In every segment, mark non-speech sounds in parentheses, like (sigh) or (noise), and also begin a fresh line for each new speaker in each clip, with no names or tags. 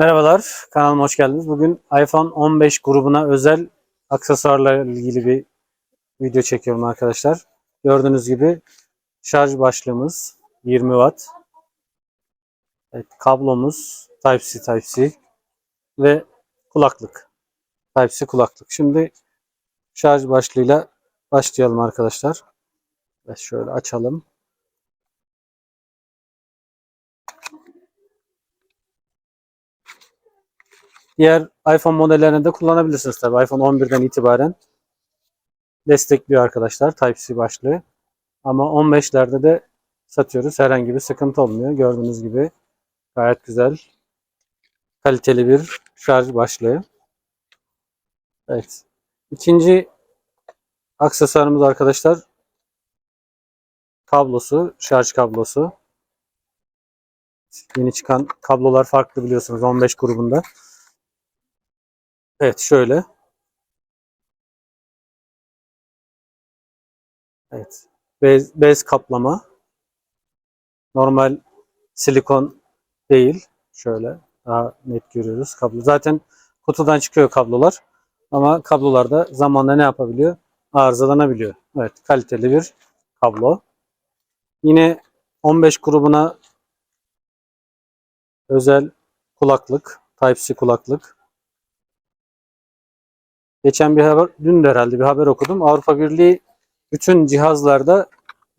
Merhabalar, kanalıma hoş geldiniz. Bugün iPhone 15 grubuna özel aksesuarlarla ilgili bir video çekiyorum arkadaşlar. Gördüğünüz gibi şarj başlığımız 20 Watt. Evet, kablomuz Type-C Type-C ve kulaklık. Type-C kulaklık. Şimdi şarj başlığıyla başlayalım arkadaşlar. Evet, şöyle açalım. Diğer iPhone modellerini de kullanabilirsiniz tabii. iPhone 11'den itibaren destekliyor arkadaşlar Type-C başlığı. Ama 15'lerde de satıyoruz. Herhangi bir sıkıntı olmuyor. Gördüğünüz gibi gayet güzel, kaliteli bir şarj başlığı. Evet. İkinci aksesuarımız arkadaşlar kablosu, şarj kablosu. Yeni çıkan kablolar farklı biliyorsunuz 15 grubunda. Evet şöyle. Evet. Bez, bez kaplama. Normal silikon değil. Şöyle daha net görüyoruz kablo. Zaten kutudan çıkıyor kablolar. Ama kablolarda zamanla ne yapabiliyor? Arızalanabiliyor. Evet kaliteli bir kablo. Yine 15 grubuna özel kulaklık. Type-C kulaklık. Geçen bir haber, dün de herhalde bir haber okudum. Avrupa Birliği bütün cihazlarda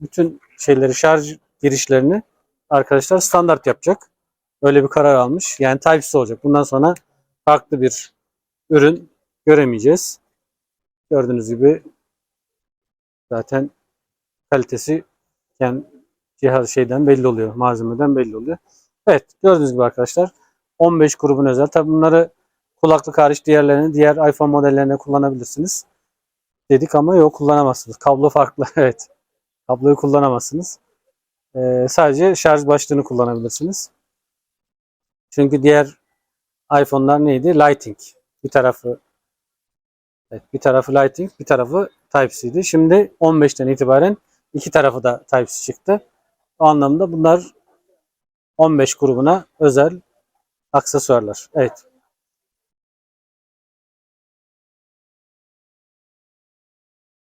bütün şeyleri şarj girişlerini arkadaşlar standart yapacak. Öyle bir karar almış. Yani Type-C olacak. Bundan sonra farklı bir ürün göremeyeceğiz. Gördüğünüz gibi zaten kalitesi yani cihaz şeyden belli oluyor. Malzemeden belli oluyor. Evet gördüğünüz gibi arkadaşlar 15 grubun özel. Tabi bunları kulaklık hariç diğerlerini diğer iPhone modellerine kullanabilirsiniz. Dedik ama yok kullanamazsınız. Kablo farklı. (laughs) evet. Kabloyu kullanamazsınız. Ee, sadece şarj başlığını kullanabilirsiniz. Çünkü diğer iPhone'lar neydi? Lighting. Bir tarafı evet, bir tarafı Lighting, bir tarafı Type-C'ydi. Şimdi 15'ten itibaren iki tarafı da Type-C çıktı. O anlamda bunlar 15 grubuna özel aksesuarlar. Evet.